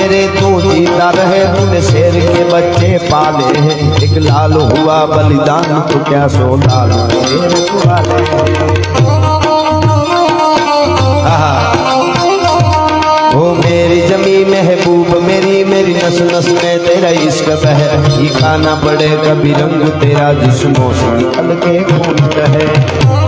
मेरे तो जीता रहे तूने शेर के बच्चे पाले हैं। एक लाल हुआ बलिदान तो क्या सो लाल ओ मेरी जमी महबूब, मेरी मेरी नस नस में तेरा इश्क है ये खाना पड़े कभी रंग, तेरा जिसमो से निकल के खून है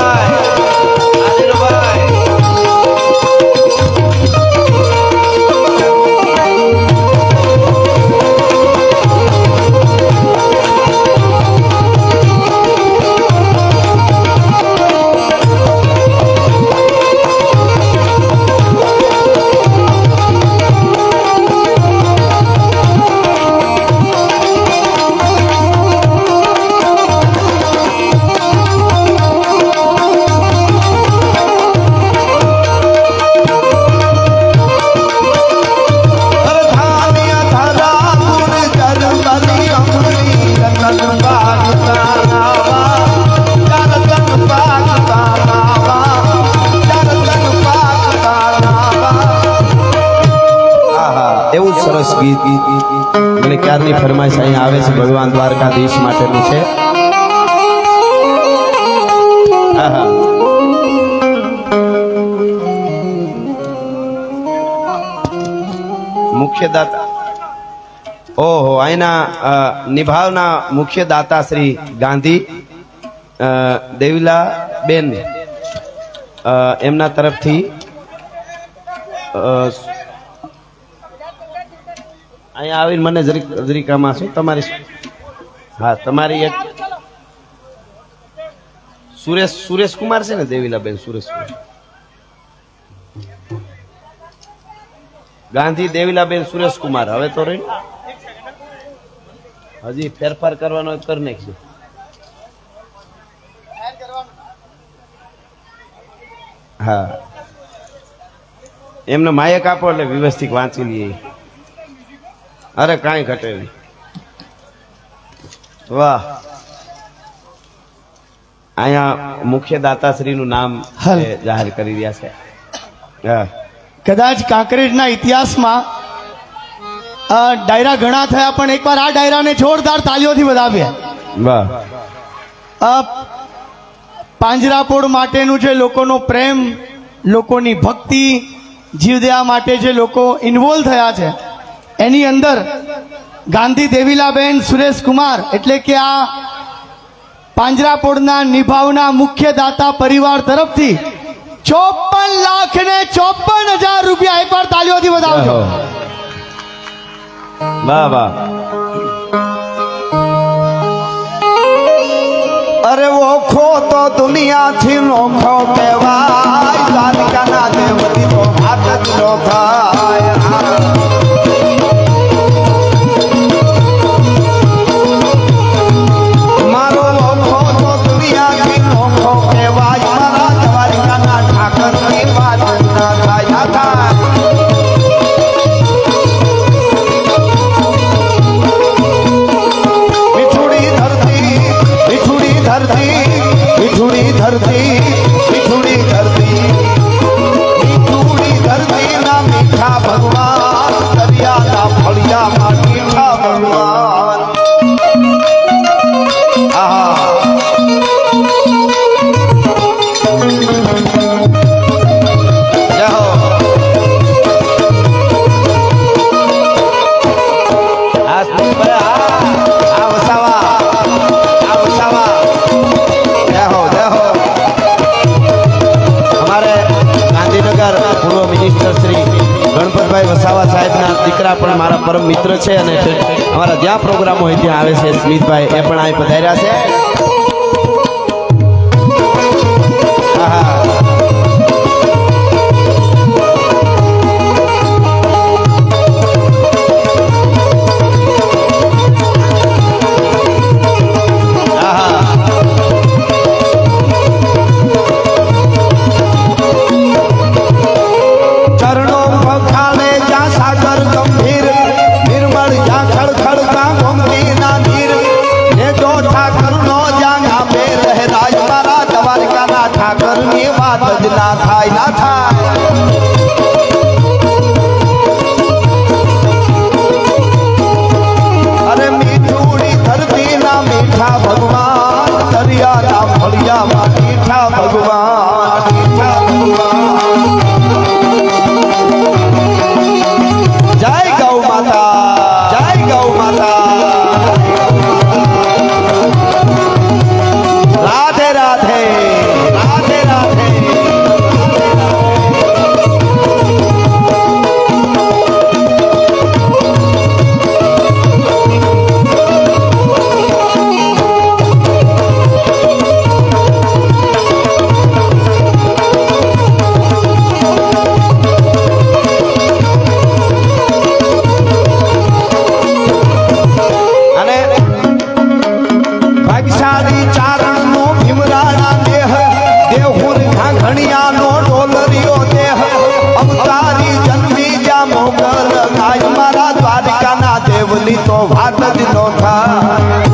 આ સરસ ગીત. મને ક્યારની ફરમાઈશ અહીંયા આવે છે? ભગવાન દ્વારકાધીશ માટેનું છે. મુખ્ય દાતા ઓહો, અહીંના નિભાવના મુખ્ય દાતા શ્રી ગાંધી દેવીલા બેન એમના તરફથી અહીંયા આવીને મને જરીક જરીક આમાં શું? તમારી હા, તમારી એક સુરેશ સુરેશ કુમાર છે ને દેવીલાબેન સુરેશ કુમાર? ગાંધી, દેવીલાબેન સુરેશકુમાર હવે તો રહી? હજી ફેરફાર કરવાનો કરી નાખજો હા. એમને માયક આપો એટલે વ્યવસ્થિત વાંચી લઈએ. અરે કાંઈ ઘટે નહીં. વાહ. અહીંયા મુખ્ય દાતાશ્રીનું નામ. જાહેર કરી રહ્યા છે. કદાચ કાંકરેજના ઇતિહાસમાં ડાયરા ઘણા થયા પણ એકવાર આ ડાયરાને જોરદાર તાલીઓથી વધાવ્યા. પાંજરાપોળ માટેનું જે લોકોનો પ્રેમ લોકોની ભક્તિ જીવદયા માટે જે લોકો ઇન્વોલ્વ થયા છે એની અંદર ગાંધી દેવીલાબેન સુરેશ કુમાર એટલે કે આ પાંજરાપોળના નિભાવના મુખ્ય દાતા પરિવાર તરફથી ચોપન લાખ ને ચોપન હજાર રૂપિયા એકવાર તાલીઓથી વધાવજો. વાહ વાહ. અરે ઓખો તો દુનિયાથી નોખો કહેવાય. દ્વારિકાના દેવતી તો હાથ નો થાય પૂર્વ મિનિસ્ટર શ્રી ગણપતભાઈ વસાવા સાહેબના દીકરા પણ મારા પરમ મિત્ર છે અને અમારા જ્યાં પ્રોગ્રામ હોય ત્યાં આવે છે સ્મિતભાઈ, એ પણ અહીં પધાર્યા છે. દેહુર ઘાઘણિયા નો ડોલરિયો દેહ અવતારી જન્મી જા મોગલ. ગાય મારા દ્વારકાના દેવની તો વાત જ નો થાય.